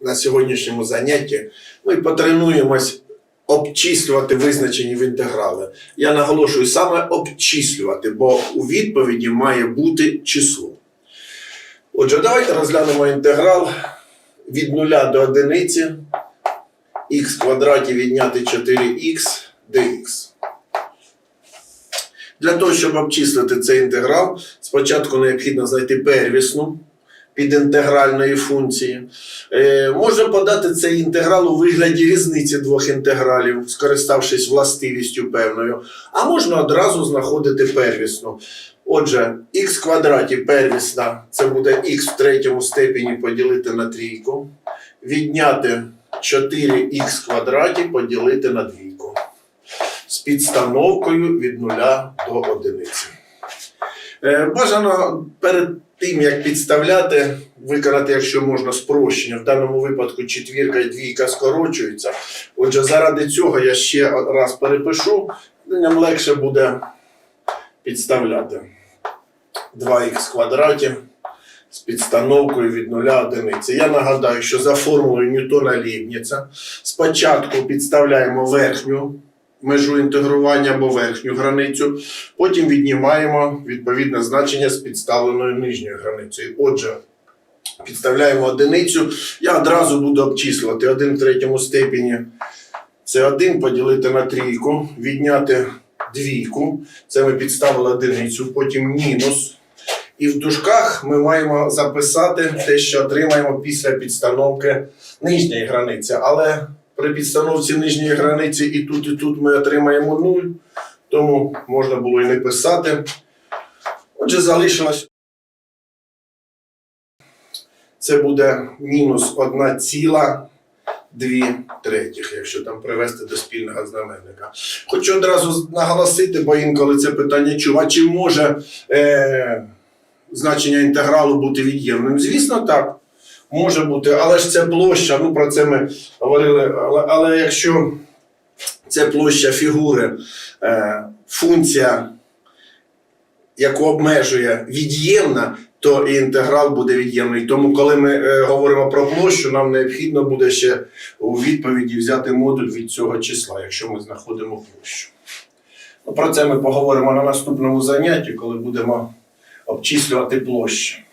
на сьогоднішньому занятті ми потренуємось обчислювати визначені в інтеграли. Я наголошую саме обчислювати, бо у відповіді має бути число. Отже, давайте розглянемо інтеграл від 0 до 1 х квадраті відняти 4х dx. Для того, щоб обчислити цей інтеграл, спочатку необхідно знайти первісну підінтегральної функції. Е, можна подати цей інтеграл у вигляді різниці двох інтегралів, скориставшись властивістю певною, а можна одразу знаходити первісну. Отже, х квадраті первісна це буде х в третьому степені поділити на трійку, відняти 4х квадраті поділити на двійку з підстановкою від 0 до 1. Е, Бажано перед тим, як підставляти, виконати, якщо можна, спрощення. В даному випадку четвірка і двійка скорочуються. Отже, заради цього я ще раз перепишу, нам легше буде підставляти 2х квадраті з підстановкою від 0 одиниці. Я нагадаю, що за формулою Ньютона Лівніца спочатку підставляємо верхню межу інтегрування або верхню границю, потім віднімаємо відповідне значення з підставленою нижньою границею. Отже, підставляємо одиницю. Я одразу буду обчислювати 1 в третьому степені. Це 1 поділити на трійку, відняти двійку. Це ми підставили одиницю, потім мінус. І в дужках ми маємо записати те, що отримаємо після підстановки нижньої границі. Але при підстановці нижньої границі і тут, і тут ми отримаємо 0, тому можна було і не писати. Отже, залишилось. Це буде мінус 1 ціла 2 третіх, якщо там привести до спільного знаменника. Хочу одразу наголосити, бо інколи це питання чув, а чи може е, значення інтегралу бути від'ємним? Звісно, так. Може бути, але ж це площа, ну про це ми говорили. Але, але якщо це площа фігури, е, функція, яку обмежує від'ємна, то і інтеграл буде від'ємний. Тому, коли ми е, говоримо про площу, нам необхідно буде ще у відповіді взяти модуль від цього числа, якщо ми знаходимо площу. Ну, про це ми поговоримо на наступному занятті, коли будемо обчислювати площі.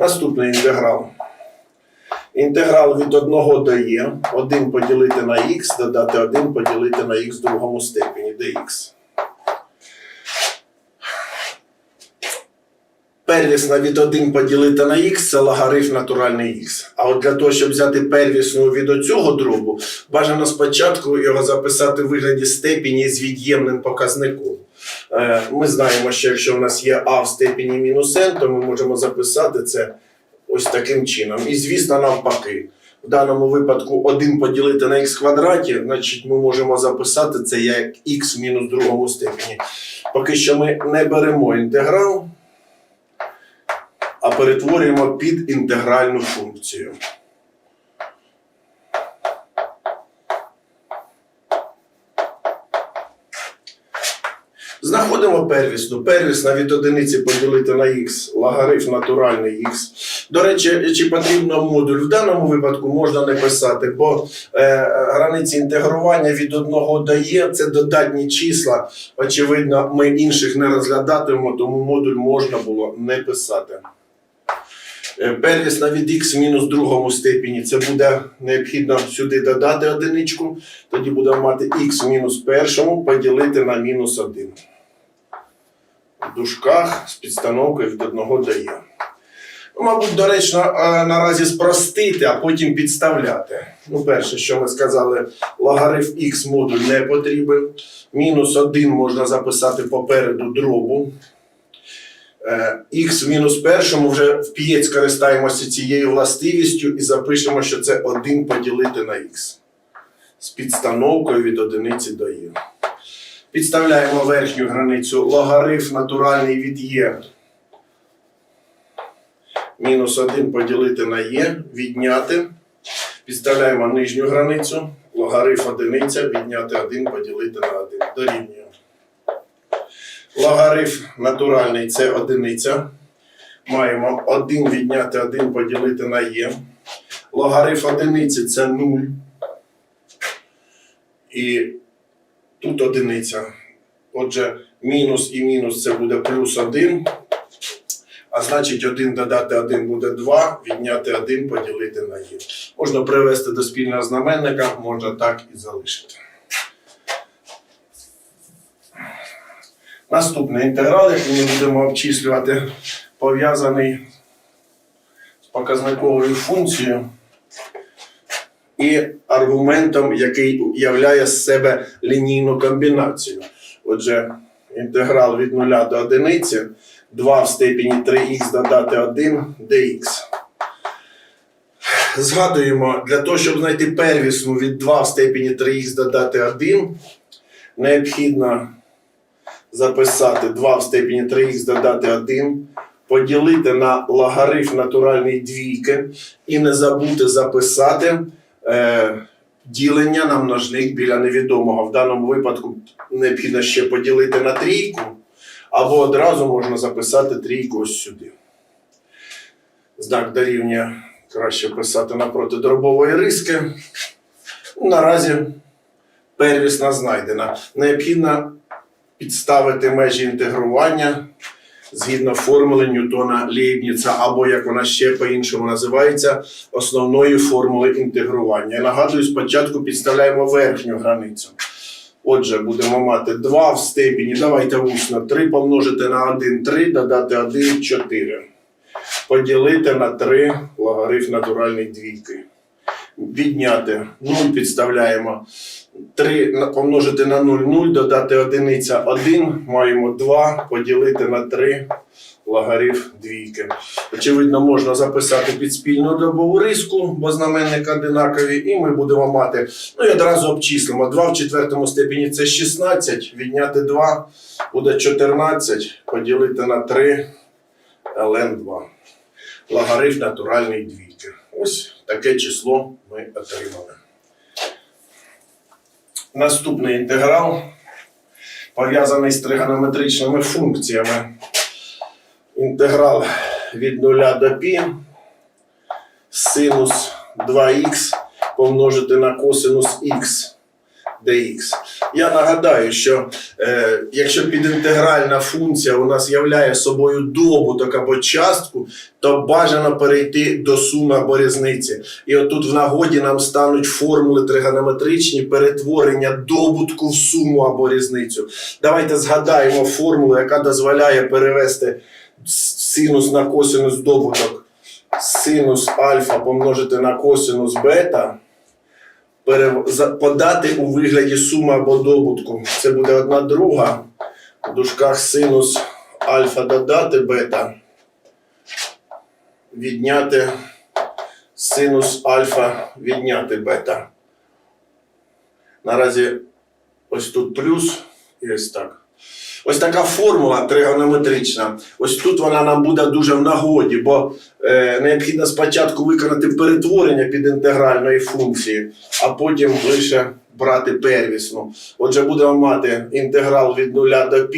Наступний інтеграл. Інтеграл від 1 до е, 1 поділити на х, додати 1 поділити на х в другому степені dx. Первісна від 1 поділити на х це логарифм натуральний х. А от для того, щоб взяти первісну від оцього дробу, бажано спочатку його записати в вигляді степені з від'ємним показником. Е, Ми знаємо, що якщо в нас є а в степені мінус n, то ми можемо записати це ось таким чином. І звісно, навпаки. В даному випадку 1 поділити на х квадраті, значить ми можемо записати це як х мінус другому степені. Поки що ми не беремо інтеграл, а перетворюємо під інтегральну функцію. Знаходимо первісну. Первісна від одиниці поділити на х, логарифм натуральний х. До речі, чи потрібно модуль? В даному випадку можна не писати, бо е, границі інтегрування від 1 до є це додатні числа. Очевидно, ми інших не розглядатимемо, тому модуль можна було не писати. Е, Первісна від х мінус другому степені. Це буде необхідно сюди додати одиничку. Тоді будемо мати х мінус першому поділити на мінус 1. В дужках з підстановкою від 1 до є. Ну, Мабуть, доречно е, наразі спростити, а потім підставляти. Ну, перше, що ми сказали, логарифм х модуль не потрібен. Мінус 1 можна записати попереду дробу. Е, Х в мінус першому вже вп'єть скористаємося цією властивістю і запишемо, що це 1 поділити на х. З підстановкою від одиниці до є. Підставляємо верхню границю логарифм натуральний від є. Мінус 1 поділити на є, відняти. Підставляємо нижню границю, логарифм одиниця, відняти 1 поділити на 1. Дорівнює. Логарифм натуральний це одиниця. Маємо 1 відняти 1 поділити на є. Логарифм одиниці це 0. І тут одиниця. Отже, мінус і мінус це буде плюс 1. А значить, 1 додати 1 буде 2, відняти 1 поділити на є. Можна привести до спільного знаменника, можна так і залишити. Наступний інтеграл, який ми будемо обчислювати, пов'язаний з показниковою функцією і аргументом, який являє з себе лінійну комбінацію. Отже, інтеграл від 0 до 1, 2 в степені 3х додати 1 dx. Згадуємо, для того, щоб знайти первісну від 2 в степені 3х додати 1, необхідно записати 2 в степені 3х додати 1, поділити на логарифм натуральної двійки і не забути записати е, ділення на множник біля невідомого. В даному випадку необхідно ще поділити на трійку, або одразу можна записати трійку ось сюди. Знак дорівнює краще писати напроти дробової риски. Наразі первісна знайдена. Необхідно підставити межі інтегрування згідно формули Ньютона Лейбніца, або як вона ще по-іншому називається, основної формули інтегрування. Я нагадую, спочатку підставляємо верхню границю. Отже, будемо мати 2 в степені, давайте усно, 3 помножити на 1, 3, додати 1, 4. Поділити на 3 логарифм натуральної двійки. Відняти 0 підставляємо. 3 помножити на 0, 0, додати одиниця 1, маємо 2, поділити на 3 логарифм двійки. Очевидно, можна записати під спільну добову риску, бо знаменники одинакові, і ми будемо мати, ну і одразу обчислимо. 2 в четвертому степені це 16, відняти 2 буде 14, поділити на 3 ln 2. Логарифм натуральної двійки. Ось таке число ми отримали. Наступний інтеграл пов'язаний з тригонометричними функціями. Інтеграл від 0 до π синус 2х помножити на косинус х dx. Я нагадаю, що е, якщо підінтегральна функція у нас являє собою добуток або частку, то бажано перейти до суми або різниці. І отут в нагоді нам стануть формули тригонометричні перетворення добутку в суму або різницю. Давайте згадаємо формулу, яка дозволяє перевести синус на косинус добуток. Синус альфа помножити на косинус бета. Подати у вигляді суми або добутку. Це буде одна друга. В дужках синус альфа додати бета. Відняти синус альфа відняти бета. Наразі ось тут плюс і ось так. Ось така формула тригонометрична. Ось тут вона нам буде дуже в нагоді, бо е, необхідно спочатку виконати перетворення під інтегральної функції, а потім лише брати первісну. Отже, будемо мати інтеграл від 0 до π.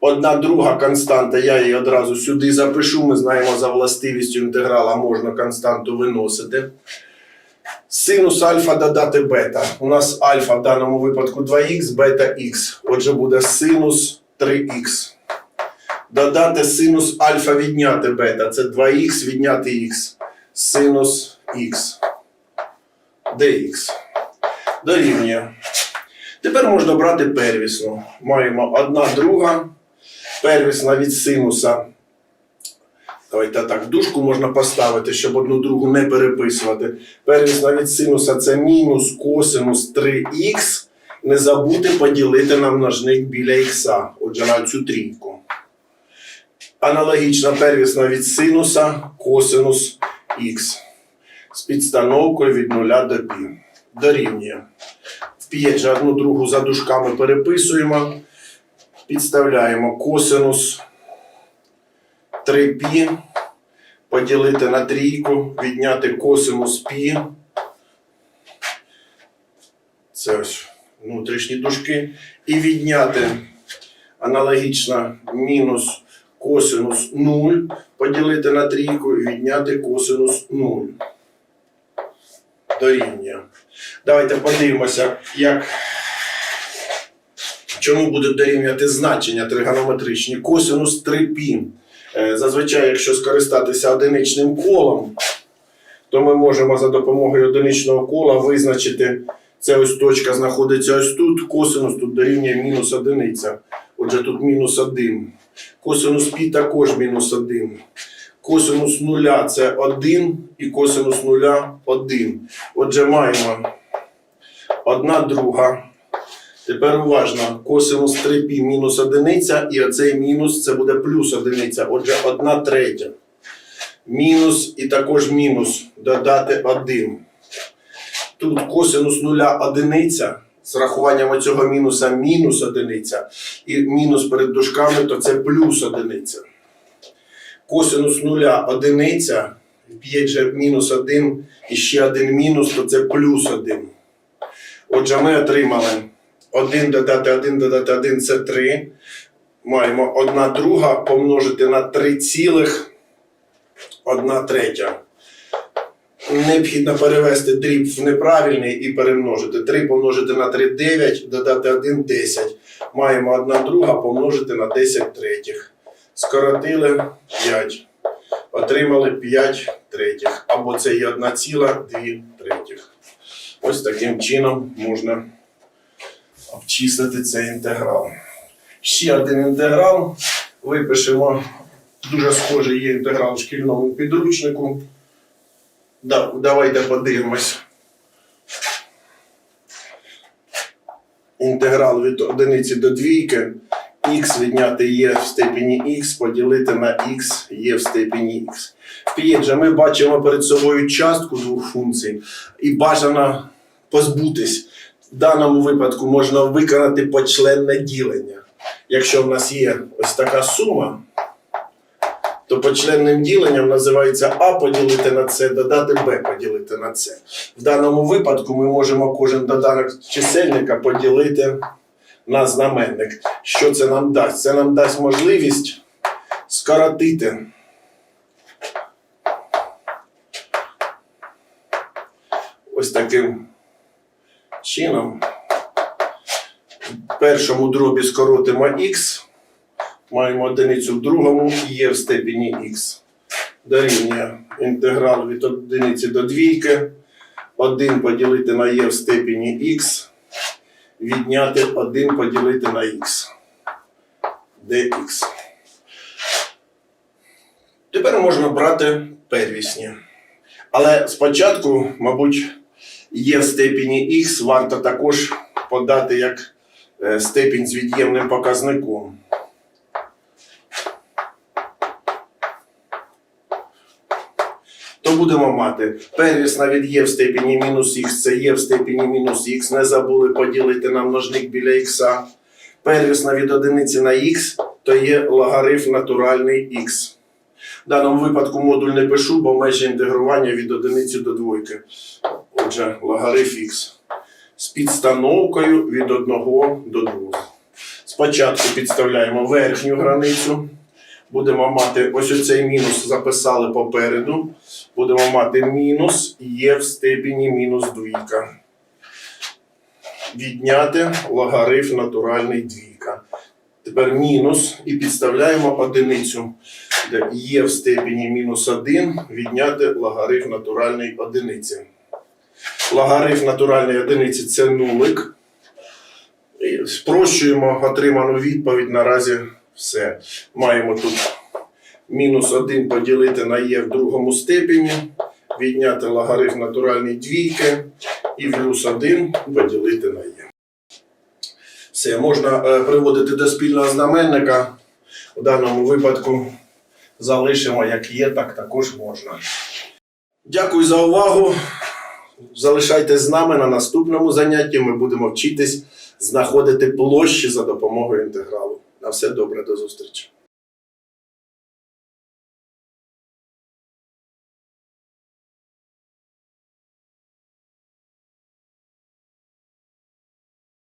Одна друга константа, я її одразу сюди запишу. Ми знаємо за властивістю інтеграла можна константу виносити. Синус альфа додати бета. У нас альфа в даному випадку 2х, бета х. Отже, буде синус 3х. Додати синус альфа відняти бета. Це 2х відняти х. Синус х. dx. Дорівнює. Тепер можна брати первісну. Маємо одна друга. Первісна від синуса Давайте так, дужку можна поставити, щоб одну другу не переписувати. Первісна від синуса це мінус косинус 3х. Не забути поділити на множник біля х, отже, на цю трійку. Аналогічна первісна від синуса косинус х. З підстановкою від 0 до π. Дорівнює. В же одну другу за дужками переписуємо. Підставляємо косинус 3π поділити на трійку, відняти косинус π. Це ось внутрішні дужки. І відняти аналогічно мінус косинус 0, поділити на трійку і відняти косинус 0. дорівнює. Давайте подивимося, як чому будуть дорівнювати значення тригонометричні. Косинус 3 пі. Е, Зазвичай, якщо скористатися одиничним колом, то ми можемо за допомогою одиничного кола визначити, це ось точка знаходиться ось тут, косинус тут дорівнює мінус одиниця. Отже, тут мінус 1. Косинус пі також мінус 1. Косинус нуля це 1 і косинус нуля 1. Отже, маємо одна друга. Тепер уважно, косинус 3 пі мінус одиниця, і оцей мінус це буде плюс одиниця. Отже, 1 третя. Мінус і також мінус додати 1. Тут косинус нуля одиниця. З рахуванням цього мінуса мінус одиниця. І мінус перед дужками, то це плюс одиниця. Косинус нуля одиниця. Є же мінус 1 і ще один мінус, то це плюс 1. Отже, ми отримали 1 додати 1 додати 1 це 3. Маємо 1 друга помножити на 3 цілих 1 третя. Необхідно перевести дріб в неправильний і перемножити. 3 помножити на 3 9, додати 1 10. Маємо 1 друга помножити на 10 третіх. Скоротили 5. Отримали 5 третіх. Або це є 1 ціла 2 третіх. Ось таким чином можна обчислити цей інтеграл. Ще один інтеграл. Випишемо. Дуже схожий є інтеграл в шкільному підручнику. Да, давайте подивимось. Інтеграл від одиниці до двійки. х відняти є в степені х поділити на х є в степені х. Отже, ми бачимо перед собою частку двох функцій і бажано позбутись. В даному випадку можна виконати почленне ділення. Якщо в нас є ось така сума, то почленним діленням називається А поділити на С, додати Б поділити на С. В даному випадку ми можемо кожен доданок чисельника поділити на знаменник. Що це нам дасть? Це нам дасть можливість скоротити ось таким чином. В першому дробі скоротимо х. Маємо одиницю в другому і є в степені х. Дорівнює інтеграл від одиниці до двійки. 1 поділити на є в степені х. Відняти 1 поділити на х. dx. Тепер можна брати первісні. Але спочатку, мабуть, є в степені х, варто також подати як е, степінь з від'ємним показником. то будемо мати первісна від є в степені мінус х, це є в степені мінус х. Не забули поділити на множник біля х. Первісна від одиниці на х, то є логарифм натуральний х. В даному випадку модуль не пишу, бо межі інтегрування від одиниці до двойки. Отже, логарифм х. З підстановкою від 1 до 2. Спочатку підставляємо верхню границю. Будемо мати ось оцей мінус записали попереду. Будемо мати мінус є в степені мінус двійка. Відняти логарифм натуральний двійка. Тепер мінус і підставляємо одиницю, де є в степені мінус 1, відняти логарифм натуральний одиниці. Логарифм натуральної одиниці це нулик. І спрощуємо отриману відповідь наразі все. Маємо тут мінус 1 поділити на є в другому степені, відняти логарифм натуральної двійки і плюс 1 поділити на є. Все, можна е, приводити до спільного знаменника. У даному випадку залишимо як є, так також можна. Дякую за увагу. Залишайтесь з нами на наступному занятті. Ми будемо вчитись знаходити площі за допомогою інтегралу. На все добре, до зустрічі.